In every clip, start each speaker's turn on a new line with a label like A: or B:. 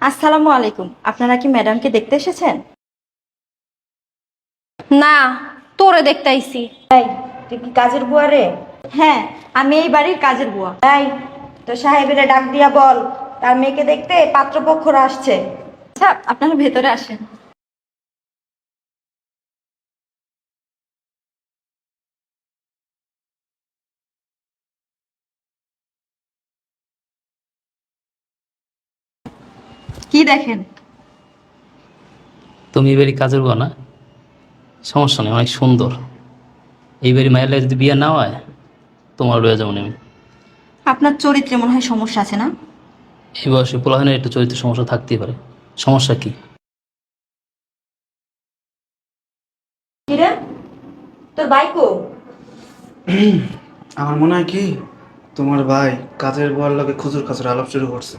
A: আসসালামু আলাইকুম। আপনারা কি ম্যাডামকে দেখতে এসেছেন?
B: না তোরে দেখতে আইছি।
A: তাই তুই কি কাজের বুয়া রে? হ্যাঁ আমি এই বাড়ির কাজের বুয়া। তাই তো সাহেবের ডাক দিয়া বল। তার মেয়েকে দেখতে পাত্রপক্ষরা আসছে। আচ্ছা আপনারা ভেতরে আসেন। কি দেখেন?
C: তুমি এই বাড়ি কাজের বউ না? সমস্যা নেই অনেক সুন্দর। এই বাড়ি মায়ের লাগে যদি বিয়ে না হয় তোমার রয়ে যাব আমি।
A: আপনার চরিত্রে মনে হয় সমস্যা আছে না?
C: এই বয়সে পোলাহানের একটু চরিত্র সমস্যা থাকতেই পারে। সমস্যা কি?
A: তোর বাইকো
D: আমার মনে হয় কি তোমার ভাই কাজের বউয়ার লগে খুচুর খাচুর আলাপ শুরু করছে।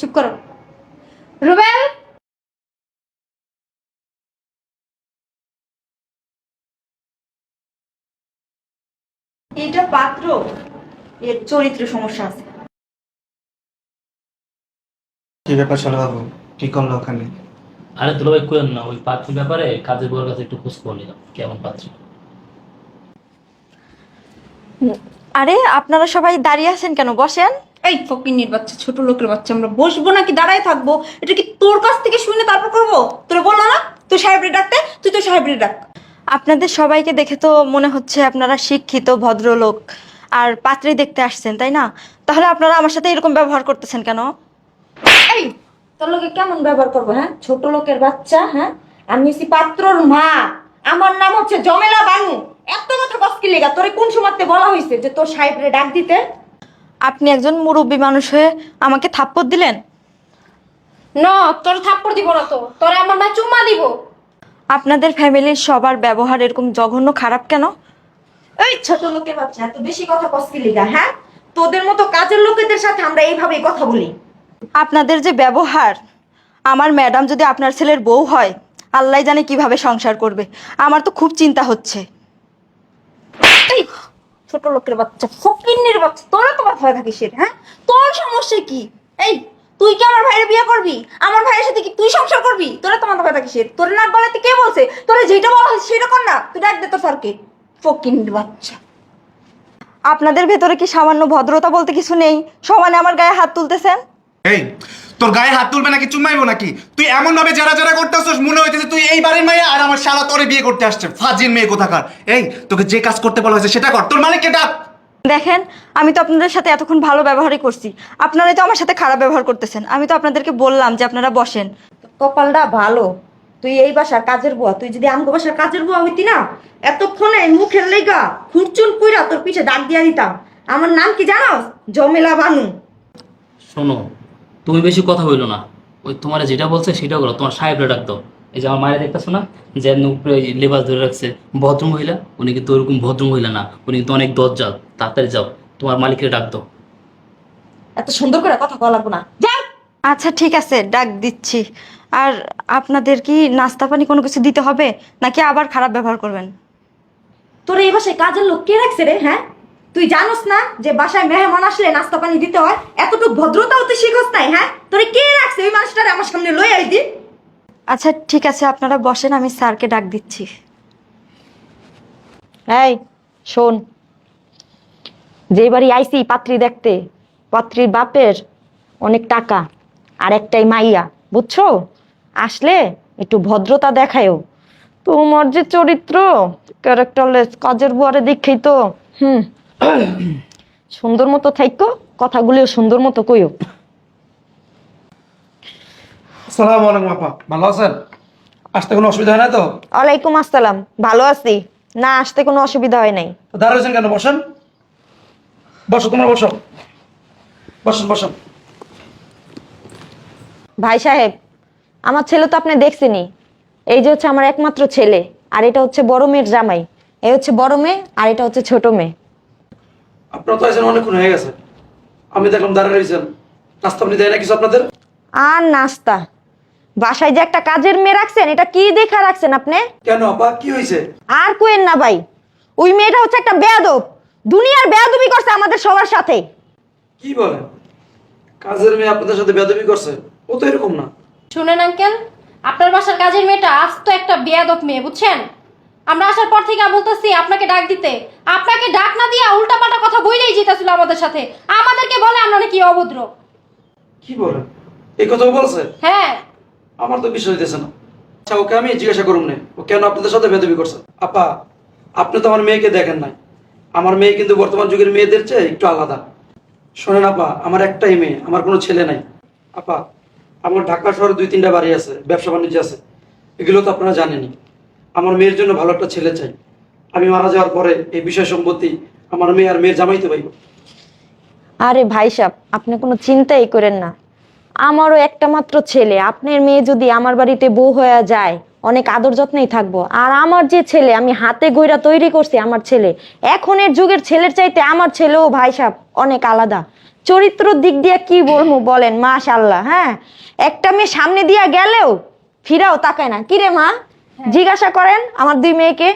A: চুপ করো।
B: রুবেল?
A: এটা পাত্র। এর চরিত্রে সমস্যা আছে।
D: কি ব্যাপার শালা বাবু কি করল ওখানে?
C: আরে দুলাভাই করেন না ওই পাত্রীর ব্যাপারে কাজের বউয়ের কাছে একটু খোঁজ করে নিলাম কেমন পাত্রী?
A: আরে আপনারা সবাই দাঁড়িয়ে আছেন কেন? বসেন।
B: এই ফকিনির বাচ্চা ছোট লোকের বাচ্চা আমরা বসবো নাকি? দাঁড়ায় থাকব। এটা কি তোর কাছ থেকে শুনে তারপর করব? তোরা বলল না? তুই সাহেবরে ডাকতে? তুই তো সাহেবরে ডাক।
A: আপনাদের সবাইকে দেখে তো মনে হচ্ছে আপনারা শিক্ষিত ভদ্রলোক আর পাত্রী দেখতে আসছেন তাই না? তাহলে আপনারা আমার সাথে এরকম ব্যবহার করতেছেন কেন?
B: এই তোর লোকে কেমন ব্যবহার করব হ্যাঁ? ছোট লোকের বাচ্চা হ্যাঁ? আমি হচ্ছি পাত্রর মা। আমার নাম হচ্ছে জমেলা বানু। এত কথা কষ্টি লেগা? তোরে কোন সময়তে বলা হয়েছে যে তোর সাহেবরে ডাক দিতে?
A: আপনি একজন মুরব্বী মানুষ হয়ে আমাকে থাপ্পড় দিলেন?
B: না তোর থাপ্পড় দিব না তো। তোরে আমার মা চুম্মা দিব।
A: আপনাদের ফ্যামিলির সবার ব্যবহার এরকম জঘন্য খারাপ কেন?
B: এই ছোট লোকের বাচ্চা এত বেশি কথা কষ্টি লেগা হ্যাঁ? তোদের মতো কাজের লোকেদের সাথে আমরা এইভাবেই কথা বলি।
A: আপনাদের যে ব্যবহার আমার ম্যাডাম যদি আপনার ছেলের বউ হয় আল্লাহ জানে কীভাবে সংসার করবে। আমার তো খুব চিন্তা হচ্ছে।
B: এই ছোট লোকের বাচ্চা, ফকিন্নির বাচ্চা, তোরা তোমার ভয় থাকিস হ্যাঁ? তোর সমস্যা কি? এই, তুই কি আমার ভাইয়ের বিয়ে করবি? আমার ভাইয়ের সাথে কি তুই সংসার করবি? তোরা তোমার ভয় থাকিস এর। তোর নাক গলাতে কে বলছে? তোরা যেটা বলা হয়েছে সেটা কর না। তুই ডাক দে তোর স্যারকে ফকিন্নির বাচ্চা।
A: আপনাদের ভেতরে কি সামান্য ভদ্রতা বলতে কিছু নেই? সমানে আমার গায়ে হাত তুলতেছেন?
D: এই তোর গায়ে হাত তুলবে নাকি চুম্মাইবো নাকি? তুই এমন ভাবে যারা যারা করতেছিস মনে হইতেছে তুই এই বাড়ির মেয়ে আর আমার শালা তোরে বিয়ে করতে আসছে। ফাজিল মেয়ে কোথাকার? এই তোকে যে কাজ করতে বলা হয়েছে সেটা কর। তোর মালিককে ডাক?
A: দেখেন আমি তো আপনাদের সাথে এতক্ষণ ভালো ব্যবহারই করছি। আপনারাই তো আমার সাথে খারাপ ব্যবহার করতেছেন। আমি তো আপনাদেরকে বললাম যে আপনারা বসেন।
B: কপালটা ভালো। তুই এই বাসার কাজের বুয়া তুই যদি আমগো বাসার কাজের বুয়া হইতি না এতক্ষণে মুখের লেগা খুরচুন পুইরা তোর পিছে ডাক দিয়া দিতাম। আমার নাম কি জানোস জমেলা বানু।
C: শোনো তুমি বেশি কথা বলল না। ওই তোমার যেটা বলছে সেটা করো তোমার সাহেবরা ডাকতো এই যে আমার মায়ের দেখতেছো না যে উপরে ওই লেবাস ধরে রাখছে ভদ্র মহিলা উনি কিন্তু ওরকম ভদ্র মহিলা না উনি কিন্তু অনেক দরজাল তাড়াতাড়ি যাও তোমার মালিকের ডাকতো
B: এত সুন্দর করে কথা বলা লাগবো না। যাও।
A: আচ্ছা ঠিক আছে ডাক দিচ্ছি। আর আপনাদের কি নাস্তা পানি কোনো কিছু দিতে হবে নাকি আবার খারাপ ব্যবহার করবেন?
B: তোর এই বাসায় কাজের লোক কে রাখছে রে হ্যাঁ? তুই জানোস না যে বাসায় মেহমান আসলে নাস্তা পানি দিতে হয়? এতটুকু ভদ্রতাও তুই শিখস নাই হ্যাঁ? তোরে কে রাখছে? ওই মানুষটারে আমার সামনে লই আইতি।
A: আচ্ছা ঠিক আছে আপনারা বসেন আমি স্যারকে ডাক দিচ্ছি।
E: এই শোন। যে বাড়ি আইসি পাত্রী দেখতে পাত্রীর বাপের অনেক টাকা আর একটাই মাইয়া বুঝছ? আসলে একটু ভদ্রতা দেখায়ও। তোমার যে চরিত্র ক্যারেক্টারলেস কাজের বুয়ারে দেখেই তো হুম সুন্দর মতো থাইকো কথাগুলিও সুন্দর মতো কইও।
F: আলাইকুম আপা ভালো আছেন? আসতে কোনো অসুবিধা হয় না তো?
E: ওয়ালাইকুম আসসালাম ভালো আছি। না আসতে কোনো অসুবিধা হয় নাই।
F: তো দাঁড়িয়েছেন কেন? বসেন। বসো তোমরা বসো। বসেন বসেন।
E: ভাই সাহেব আমার ছেলে তো আপনি দেখছেনই। এই যে হচ্ছে আমার একমাত্র ছেলে আর এটা হচ্ছে বড় মেয়ের জামাই। এই হচ্ছে বড় মেয়ে আর এটা হচ্ছে ছোট মেয়ে।
F: আপনারা তো আছেন অনেকক্ষণ হয়ে গেছে। আমি দেখলাম দাঁড়িয়ে রয়েছেন নাস্তা পানি দেয় না কিছু আপনাদের?
E: আর নাস্তা। বাসায় যে একটা কাজের মেয়ে রাখছেন এটা কি দেখা রাখছেন আপনি?
F: কেন আপা? কি হয়েছে
E: আর কোয়েন না ভাই। ওই মেয়েটা হচ্ছে একটা বেয়াদব। দুনিয়ার বেয়াদবি করছে আমাদের সবার সাথে।
F: কি বলেন? কাজের মেয়ে আপনাদের সাথে বেদবি করছে? ও তো এরকম না।
G: শুনেন আঙ্কেল আপনার বাসার কাজের মেয়েটা আজ তো একটা বেয়াদব মেয়ে বুঝছেন? আমরা আসার পর থেকে বলতেছি আপনাকে ডাক দিতে। আপনাকে ডাক না দিয়া উল্টাপাল্টা কথা বইলেই যেতেছিল আমাদের সাথে। আমাদেরকে বলে আমরা নাকি অভদ্র।
F: কি বলে? এই কথা বলছে?
G: হ্যাঁ।
F: আমার তো বিশ্বাস হইতেছে না। আচ্ছা ওকে আমি জিজ্ঞাসা করুন না। ও কেন আপনাদের সাথে বেদবি করছে? আপা আপনি তো আমার মেয়েকে দেখেন নাই। আমার মেয়ে কিন্তু বর্তমান যুগের মেয়েদের চেয়ে একটু আলাদা। শোনেন আপা আমার একটাই মেয়ে আমার কোনো ছেলে নাই। আপা আমার ঢাকা শহরে দুই তিনটা বাড়ি আছে ব্যবসা বাণিজ্য আছে। এগুলো তো আপনারা জানেনই। আমার মেয়ের জন্য ভালো একটা ছেলে চাই। আমি মারা যাওয়ার পরে এই বিষয় সম্পত্তি আমার মেয়ে আর মেয়ের জামাইতে পাইব।
E: আরে ভাই সাহেব আপনি কোনো চিন্তাই করেন না। আমারও একটা মাত্র ছেলে, আপনার মেয়ে যদি আমার বাড়িতে বউ হয়ে যায়, অনেক আদর যত্নেই থাকব। আর আমার যে ছেলে, আমি হাতে গইরা তৈরি করছি আমার ছেলে, এখনের যুগের ছেলের চাইতে আমার ছেলেও ভাই সাহেব অনেক আলাদা। চরিত্র দিক দিয়ে কি বলব বলেন মা মাশাল্লাহ হ্যাঁ? একটা মেয়ে সামনে দিয়া গেলেও ফিরাও তাকায় না। কিরে মা? জিজ্ঞাসা করেন আমার দুই মেয়েকে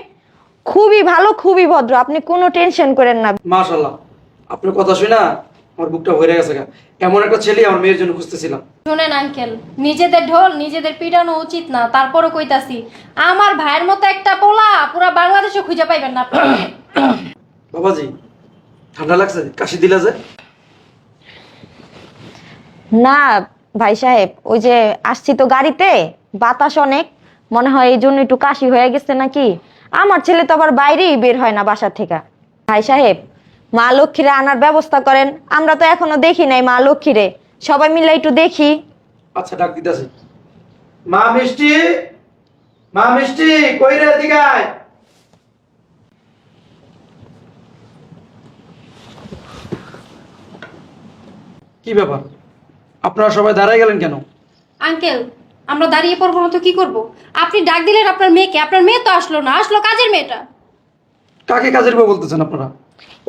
E: খুবই ভালো খুবই ভদ্র আপনি কোনো টেনশন করেন না।
F: মাশাল্লাহ আপনার কথা শুনে না আমার বুকটা ভরে গেছে গা। এমন একটা ছেলে আমার মেয়ের জন্য খুঁজতেছিলাম।
G: শুনেন আঙ্কেল নিজেদের ঢোল নিজেদের পিটানো উচিত না তারপরও কইতাছি আমার ভাইয়ের মতো একটা পোলা পুরা বাংলাদেশে খুঁজে পাইবেন না।
F: বাবাজি ঠান্ডা লাগছে কাশি দিলা যে?
E: না ভাই সাহেব ওই যে আসছি তো গাড়িতে বাতাস অনেক। মনে হয় এই জন্য একটু কাশি হয়ে গেছে নাকি? আমার ছেলে তো আবার বাইরেই বের হয় না বাসা থেকে। ভাই সাহেব মা লক্ষ্মীরে আনার ব্যবস্থা করেন। আমরা তো এখনও দেখি নাই মা লক্ষ্মীরে। সবাই মিলে একটু দেখি।
F: আচ্ছা ডাক দিতেছি। মা মিষ্টি? মা মিষ্টি কই রে কি ব্যাপার? আপনারা সবাই দাঁড়ায় গেলেন কেন?
G: আঙ্কেল আমরা দাঁড়িয়ে পড়ব না তো কি করব? আপনি ডাক দিলেন আপনার মেয়েকে আপনার মেয়ে তো আসলো না আসলো কাজের মেয়েটা।
F: কাকে কাজের বউ বলতেছেন আপনারা?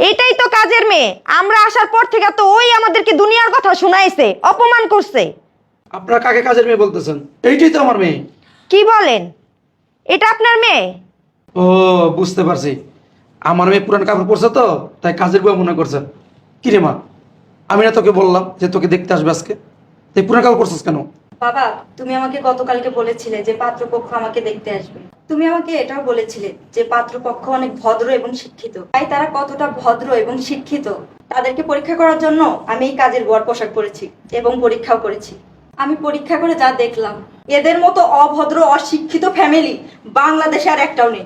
E: এটাই তো কাজের মেয়ে। আমরা আসার পর থেকে তো ওই আমাদেরকে দুনিয়ার কথা শোনাইছে অপমান করছে।
F: আপনারা কাকে কাজের মেয়ে বলতেছেন? এইটাই তো আমার মেয়ে।
E: কি বলেন? এটা আপনার মেয়ে?
F: ও বুঝতে পারছি। আমার মেয়ে পুরান কাপড় পরছে তো তাই কাজের বউ মনে করছে। কি রে মা আমি না তোকে বললাম যে তোকে দেখতে আসবে আজকে। তাই পুরান কাপড় পরছিস কেন?
A: বাবা, তুমি আমাকে গতকালকে বলেছিলে যে পাত্রপক্ষ আমাকে দেখতে আসবে। তুমি আমাকে এটাও বলেছিলে যে পাত্রপক্ষ অনেক ভদ্র এবং শিক্ষিত। তাই তারা কতটা ভদ্র এবং শিক্ষিত, তাদেরকে পরীক্ষা করার জন্য আমি এই কাজের বর পোশাক পরেছি এবং পরীক্ষাও করেছি। আমি পরীক্ষা করে যা দেখলাম, এদের মতো অভদ্র, অশিক্ষিত ফ্যামিলি বাংলাদেশে আর একটাও নেই।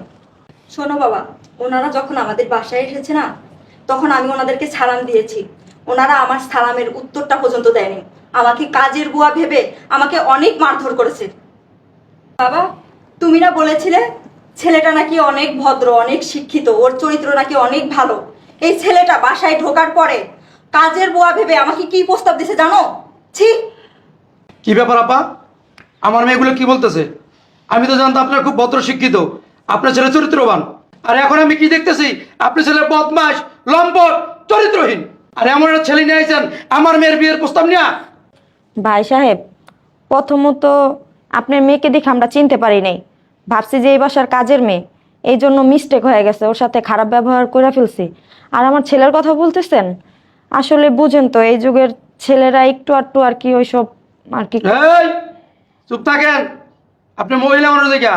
A: শোনো বাবা, ওনারা যখন আমাদের বাসায় এসেছে না, তখন আমি ওনাদেরকে সালাম দিয়েছি। ওনারা আমার সালামের উত্তরটা পর্যন্ত দেয়নি। আমাকে কাজের বুয়া ভেবে আমাকে অনেক মারধর করেছে। বাবা, তুমি না বলেছিলে ছেলেটা নাকি অনেক ভদ্র, অনেক শিক্ষিত, ওর চরিত্র নাকি অনেক ভালো। এই ছেলেটা বাসায় ঢোকার পরে কাজের বুয়া ভেবে আমাকে কি প্রস্তাব দিছে জানো? ছি!
F: কি ব্যাপার আপা? আমার মেয়েগুলো কি বলতেছে? আমি তো জানতাম আপনার খুব ভদ্র, শিক্ষিত, আপনার ছেলে চরিত্রবান। আর এখন আমি কি দেখতেছি? আপনার ছেলে বদমাস লম্পট, চরিত্রহীন। আর এমন একটা ছেলে নিয়ে আমার মেয়ের বিয়ের প্রস্তাব নিয়ে
E: ভাই সাহেব প্রথমত আপনার মেয়েকে দেখে আমরা চিনতে পারি নাই। ভাবছি যে এই বাসার কাজের মেয়ে। এই জন্য মিস্টেক হয়ে গেছে ওর সাথে খারাপ ব্যবহার করে ফেলছি। আর আমার ছেলের কথা বলতেছেন? আসলে বুঝেন তো এই যুগের ছেলেরা একটু আটটু আর কি ওইসব আর কি
F: এই চুপ থাকেন। আপনি মহিলা মানুষ দেখা।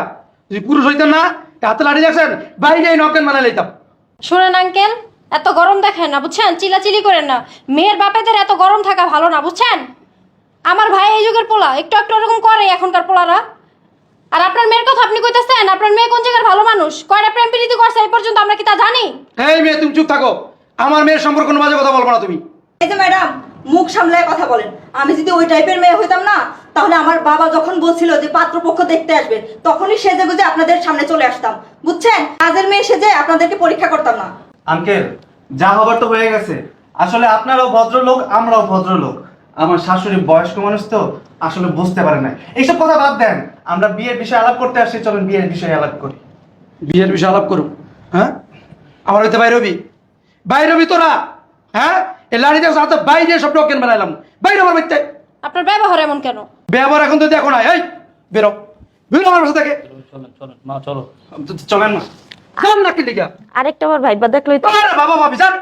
F: যদি পুরুষ হইতেন না হাতে লাড়ি যাচ্ছেন বাইরে নকেন মানে লইতাম।
G: শোনেন আঙ্কেল এত গরম দেখেন না বুঝছেন? চিলাচিলি করেন না। মেয়ের বাপেদের এত গরম থাকা ভালো না বুঝছেন? আমার ভাই এই যুগের পোলা একটু একটু ওরকম করে এখনকার পোলারা। আর আপনার মেয়ের কথা আপনি কইতেছেন আপনার মেয়ে কোন জায়গার ভালো মানুষ? কয়টা প্রেম প্রীতি করছে এই পর্যন্ত আমরা কি তা জানি?
F: এই মেয়ে তুমি চুপ থাকো। আমার মেয়ের সম্পর্কে কোনো বাজে কথা বলব না তুমি।
A: এই যে ম্যাডাম মুখ সামলায় কথা বলেন। আমি যদি ওই টাইপের মেয়ে হইতাম না তাহলে আমার বাবা যখন বলছিল যে পাত্রপক্ষ দেখতে আসবে তখনই সেজে গুজে আপনাদের সামনে চলে আসতাম। বুঝছেন? কাজের মেয়ে সেজে আপনাদেরকে পরীক্ষা করতাম না।
D: আঙ্কেল যা হবার তো হয়ে গেছে। আসলে আপনারাও ভদ্রলোক আমরাও ভদ্রলোক। আমার শাশুড়ি বয়স্ক মানুষ তো আসলে বুঝতে পারে না এইসব কথা বাদ দেন আমরা বিয়ের বিষয়ে আলাপ করতে আসছি চলুন বিয়ের বিষয়ে আলাপ করি।
F: বিয়ের বিষয়ে আলাপ করুন হ্যাঁ? আমার হইতে বাইরে হবি বাইরে হবি তোরা হ্যাঁ? এই লাড়ি দিয়ে হাতে বাইরে সব ডকেন বানাইলাম। বাইরে আমার বাড়িতে।
G: আপনার ব্যবহার এমন কেন?
F: ব্যবহার এখন তো দেখো না এই বেরো। বেরো আমার বাসা থেকে।
C: চলেন চলেন মা চলো।
F: চলেন না। যান না কি লিগা?
E: আরেকটা বার ভাইবা দেখলোই তো
F: আরে বাবা ভাবি যান।